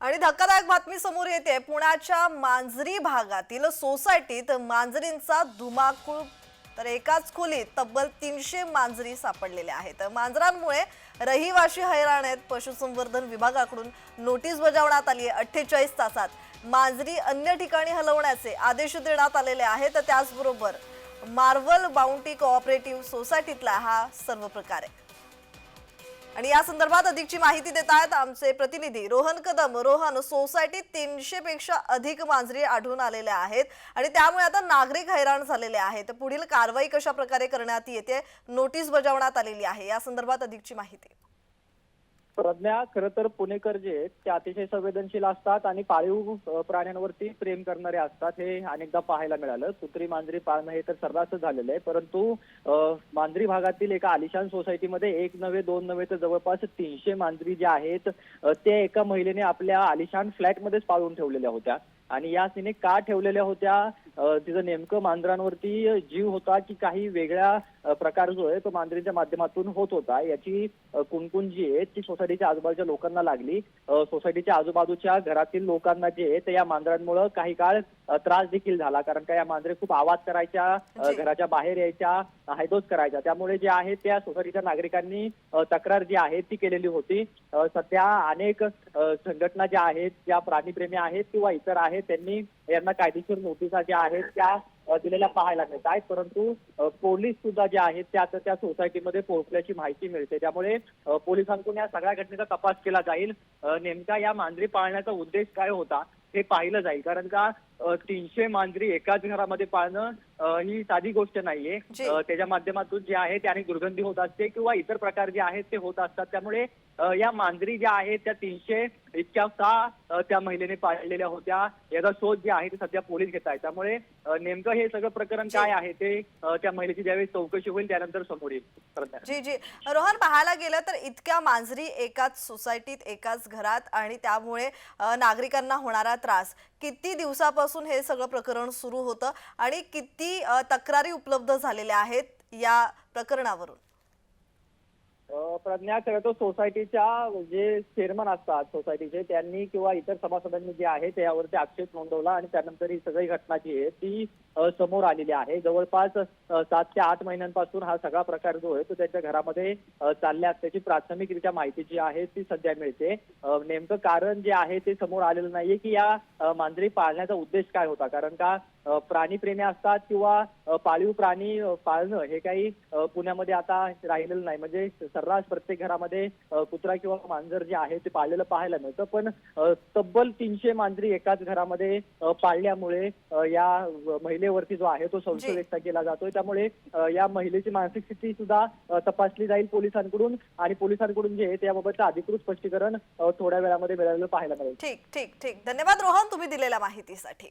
आणि धक्कादायक बातमी समोर येते. पुण्याच्या मांजरी भागातील सोसायटीत मांजरींचा धुमाकूळ तर एकाच खोलीत तब्बल तीनशे मांजरी सापडलेल्या आहेत. मांजरांमुळे रहिवाशी हैराण आहेत. पशुसंवर्धन विभागाकडून नोटीस बजावण्यात आली आहे. अठ्ठेचाळीस तासात मांजरी अन्य ठिकाणी हलवण्याचे आदेश देण्यात आलेले आहेत. त्याचबरोबर मार्वल बाउंटी कोऑपरेटिव्ह सोसायटीतला हा सर्व प्रकार आहे. आणि या संदर्भात अधिकची माहिती देत आहेत आमचे प्रतिनिधी रोहन कदम. रोहन सोसायटीत तीनशे पेक्षा अधिक मांजरी आढळून आलेल्या आहेत आणि त्यामुळे आता नागरिक हैराण झालेले आहेत. पुढील कारवाई कशा प्रकारे करण्यात येते? नोटीस बजावण्यात आलेली आहे. या संदर्भात अधिकची माहिती. प्रज्ञा खरं तर पुणेकर जे आहेत ते अतिशय संवेदनशील असतात आणि पाळीव प्राण्यांवरती प्रेम करणारे असतात हे अनेकदा पाहायला मिळालं. कुत्री मांजरी पाळणं हे तर सर्रासच झालेलं आहे. परंतु मांजरी भागातील एका आलिशान सोसायटीमध्ये एक नव्हे दोन नव्हे तर जवळपास तीनशे मांजरी ज्या आहेत ते एका महिलेने आपल्या आलिशान फ्लॅटमध्येच पाळून ठेवलेल्या होत्या. आणि या तिने का ठेवलेल्या होत्या? तिचं नेमकं मांजरांवरती जीव होता की काही वेगळ्या प्रकार जो आहे तो मांजरीच्या माध्यमातून होत होता? याची कुणकुण जी आहे ती सोसायटीच्या आजूबाजूच्या लोकांना लागली. सोसायटीच्या आजूबाजूच्या घरातील लोकांना जे आहे ते या मांजरांमुळे काही काळ त्रास देखील झाला. कारण का या मांजरे खूप आवाज करायच्या. घराच्या बाहेर यायच्या हैदोस करायच्या. त्यामुळे जे आहे त्या सोसायटीच्या नागरिकांनी तक्रार जी आहे ती केलेली होती. सध्या अनेक संघटना ज्या आहेत ज्या प्राणीप्रेमी आहेत किंवा इतर आहेत त्यांनी यांना कायदेशीर नोटिसा ज्या आहेत त्या दिलेल्या पाहायला मिळत आहेत. परंतु पोलीस सुद्धा जे आहेत त्या आता त्या सोसायटीमध्ये पोहोचल्याची माहिती मिळते. त्यामुळे पोलिसांकडून या सगळ्या घटनेचा तपास केला जाईल. नेमका या मांजरी पाळण्याचा उद्देश काय होता? हे पाहिलं जाईल. कारण का तीनशे मांजरी एकाच घरामध्ये पाळणं ही साधी गोष्ट नाहीये. त्याच्या माध्यमातून जे आहे त्याने दुर्गंधी होत असते किंवा इतर प्रकार जे आहेत ते होत असतात. त्यामुळे या मांजरी ज्या आहेत त्या तीनशे इतक्या का त्या महिलेने पाळलेल्या होत्या? याचा शोध जे आहे ते सध्या पोलीस घेत आहेत. त्यामुळे नेमकं हे सगळं प्रकरण. काय आहे ते त्या महिलेची ज्यावेळी चौकशी होईल त्यानंतर समोर येईल. जी जी. रोहन पाहायला गेलं तर इतक्या मांजरी एकाच सोसायटीत एकाच घरात आणि त्यामुळे नागरिकांना होणारा त्रास. किती दिवसापासून हे सगळं प्रकरण सुरू होतं आणि किती तक्रारी उपलब्ध झालेल्या आहेत या प्रकरणावरून? प्रज्ञा खरं तर सोसायटीच्या जे चेअरमन असतात सोसायटीचे त्यांनी किंवा इतर सभासदांनी जे आहे त्यावरती आक्षेप नोंदवला आणि त्यानंतर ही सगळी घटना जी आहे ती समोर आलेली आहे. जवळपास सात ते आठ महिन्यांपासून हा सगळा प्रकार जो आहे तो त्यांच्या घरामध्ये चालल्या असल्याची प्राथमिकरित्या माहिती जी आहे ती सध्या मिळते. नेमकं कारण जे आहे ते समोर आलेलं नाहीये की या मांजरी पाळण्याचा उद्देश काय होता? कारण का प्राणीप्रेमी असतात किंवा पाळीव प्राणी पाळणं हे काही पुण्यामध्ये आता राहिलेलं नाही. म्हणजे सर्रास प्रत्येक घरामध्ये कुत्रा किंवा मांजर जे आहे ते पाळलेलं पाहायला मिळतं. पण तब्बल तीनशे मांजरी एकाच घरामध्ये पाळल्यामुळे या महिलेवरती जो आहे तो संशय. व्यक्त केला जातोय. त्यामुळे या महिलेची मानसिक स्थिती सुद्धा तपासली जाईल पोलिसांकडून आणि पोलिसांकडून जे आहे त्याबाबतचं अधिकृत स्पष्टीकरण थोड्या वेळामध्ये मिळालेलं पाहायला मिळेल. ठीक ठीक ठीक. धन्यवाद रोहन तुम्ही दिलेल्या माहितीसाठी.